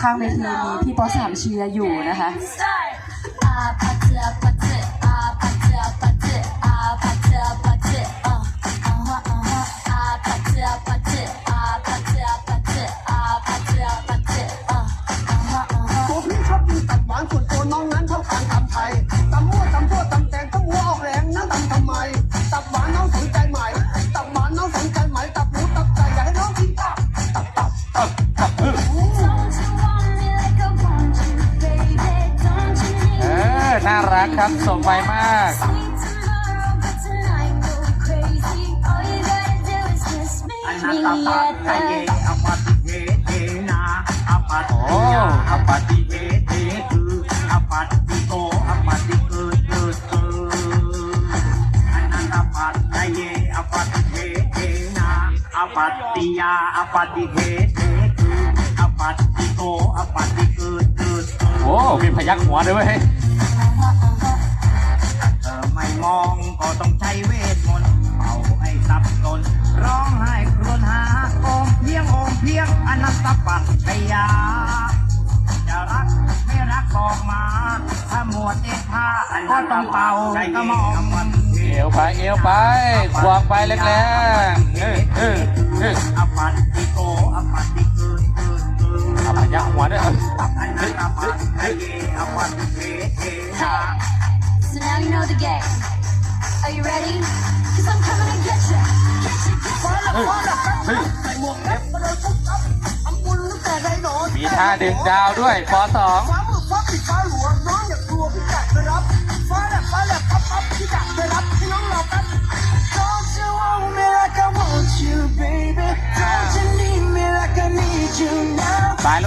ข้างเวทีมีพี่ป๊อสามเชียร์อยู่นะคะ Star. Ah, patte, patte, ah, patte, patte. ทนาอปฏิยาอปฏิเทเทคืออปฏิโตอปฏิเกิดเกิดเกิดโอ้มีพยักหัวด้วยเวย มองก็ต้องใช้เวทมนต์เป่าให้สับสนร้องไห้ครวญหาโอมเพียงโอมเพียงอนัตตปัจจยาจะรักไม่รักบอกมา ถ้าหมวดเอกผ้าก็ต้องเป่าก็มองเอวไปเอวไปควงไปแรงๆเออเออเอออปัตติโกอปัตติเกินเกินเกินเอาพยักหัวด้วยเอออนัตตปัจจเย So now you know the game. Are you ready? Cause I'm coming to get you. Get you, get you. เฮ้ยใส่หมวกแก๊ปมาเดินปุ๊บปั๊บทำบุญตั้งแต่ได้นอนมีท่าดึงดาวด้วยปสอง ฟ้ามือฟ้าปิดฟ้าหลวงน้องอย่ากลัวพี่จัดไปรับ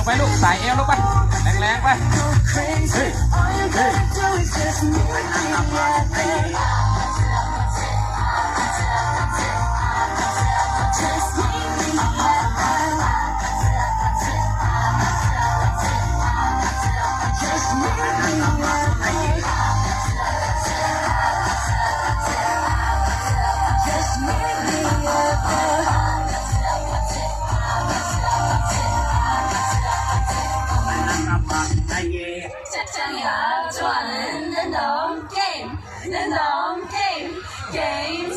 งไปลูกสายเอวลงไปแรงๆไปเฮ้ยเฮ้ long game, game.